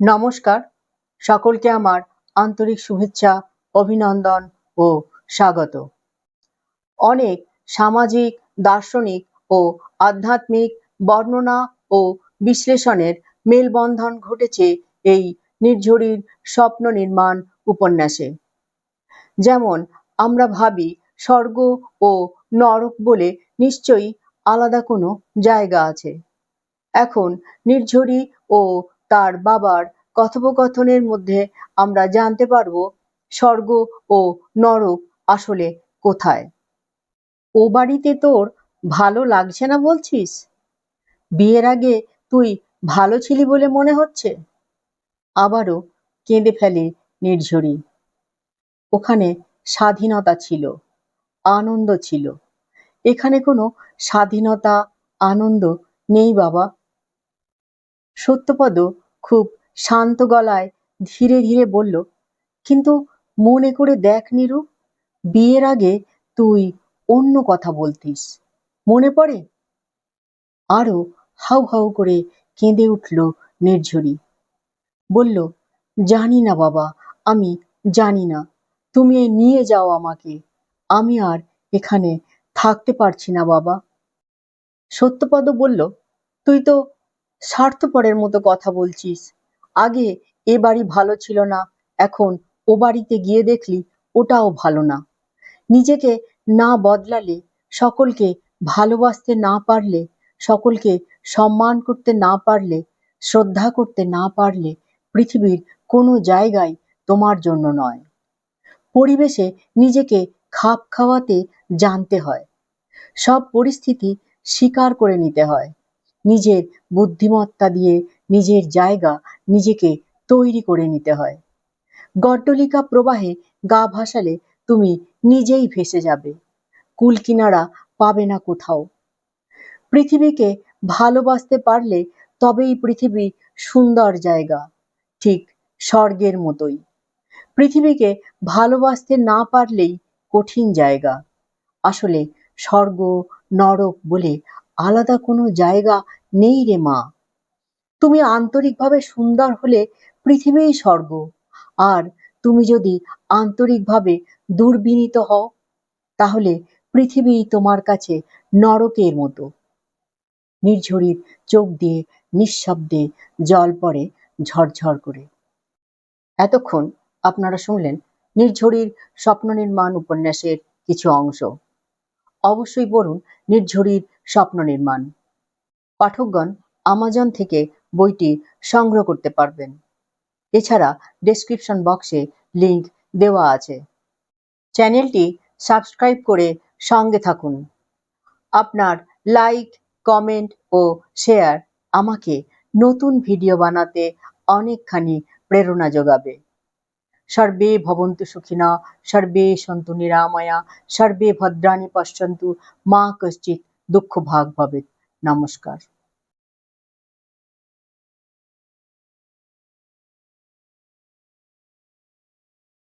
নমস্কার। সকলকে আমার আন্তরিক শুভেচ্ছা, অভিনন্দন ও স্বাগত। অনেক সামাজিক, দার্শনিক ও আধ্যাত্মিক বর্ণনা ও বিশ্লেষণের মেলবন্ধন ঘটেছে এই নির্ঝরির স্বপ্ন নির্মাণ উপন্যাসে। যেমন, আমরা ভাবি স্বর্গ ও নরক বলে নিশ্চয়ই আলাদা কোনো জায়গা আছে। এখন নির্ঝরি ও তার বাবার কথোপকথনের মধ্যে আমরা জানতে পারব স্বর্গ ও নরক আসলে কোথায়। ও বাড়িতে তোর ভালো লাগছে না বলছিস? বিয়ের আগে তুই ভালো ছিলি বলে মনে হচ্ছে? আবারও কেঁদে ফেলে নির্ঝরি। ওখানে স্বাধীনতা ছিল, আনন্দ ছিল। এখানে কোনো স্বাধীনতা, আনন্দ নেই বাবা। সত্যপদ খুব শান্ত গলায় ধীরে ধীরে বলল, কিন্তু মনে করে দেখ নিরু, বিয়ের আগে তুই অন্য কথা বলতিস। মনে পড়ে? আরও হাউ হাউ করে কেঁদে উঠল নির্ঝরি। বলল, জানি না বাবা, আমি জানি না। তুমি নিয়ে যাও আমাকে। আমি আর এখানে থাকতে পারছি না বাবা। সত্যপদ বলল, তুই তো স্বার্থপরের মতো কথা বলছিস। আগে এ বাড়ি ভালো ছিল না, এখন ও বাড়িতে গিয়ে দেখলি ওটাও ভালো না। নিজেকে না বদলালে, সকলকে ভালোবাসতে না পারলে, সকলকে সম্মান করতে না পারলে, শ্রদ্ধা করতে না পারলে পৃথিবীর কোনো জায়গায় তোমার জন্য নয়। পরিবেশে নিজেকে খাপ খাওয়াতে জানতে হয়। সব পরিস্থিতি স্বীকার করে নিতে হয়। নিজের বুদ্ধিমত্তা দিয়ে নিজের জায়গা নিজেকে তৈরি করে নিতে হয়। গড্ডলিকা প্রবাহে গা ভাসালে তুমি নিজেই ভেসে যাবে। কুল কিনারা পাবে না কোথাও। পৃথিবীকে ভালোবাসতে পারলে তবেই পৃথিবী সুন্দর জায়গা, ঠিক স্বর্গের মতোই। পৃথিবীকে ভালোবাসতে না পারলেই কঠিন জায়গা। আসলে স্বর্গ নরক বলে আলাদা কোনো জায়গা নেই রে মা। তুমি আন্তরিকভাবে সুন্দর হলে পৃথিবীই স্বর্গ। আর তুমি যদি আন্তরিকভাবে দুর্বিনীত হও, তাহলে পৃথিবী তোমার কাছে নরকের মতো। নির্ঝরির চোখ দিয়ে নিঃশব্দে জল পড়ে ঝরঝর করে। এতক্ষণ আপনারা শুনলেন নির্ঝরির স্বপ্ন নির্মাণ উপন্যাসের কিছু অংশ। অবশ্যই পড়ুন নির্ঝরির স্বপ্ন নির্মাণ। পাঠকগণ আমাজন থেকে বইটি সংগ্রহ করতে পারবেন। এছাড়া ডেসক্রিপশন বক্সে লিংক দেওয়া আছে। চ্যানেলটি সাবস্ক্রাইব করে সঙ্গে থাকুন। আপনার লাইক কমেন্ট ও শেয়ার আমাকে নতুন ভিডিও বানাতে অনেকখানি প্রেরণা যোগাবে। সর্বে ভবন্তু সুখিনা, সর্বে সন্তু নিরাময়া, সর্বে ভদ্রাণী পশ্যন্তু মা কশ্চিৎ দুঃখ ভাগ হবে। নমস্কার।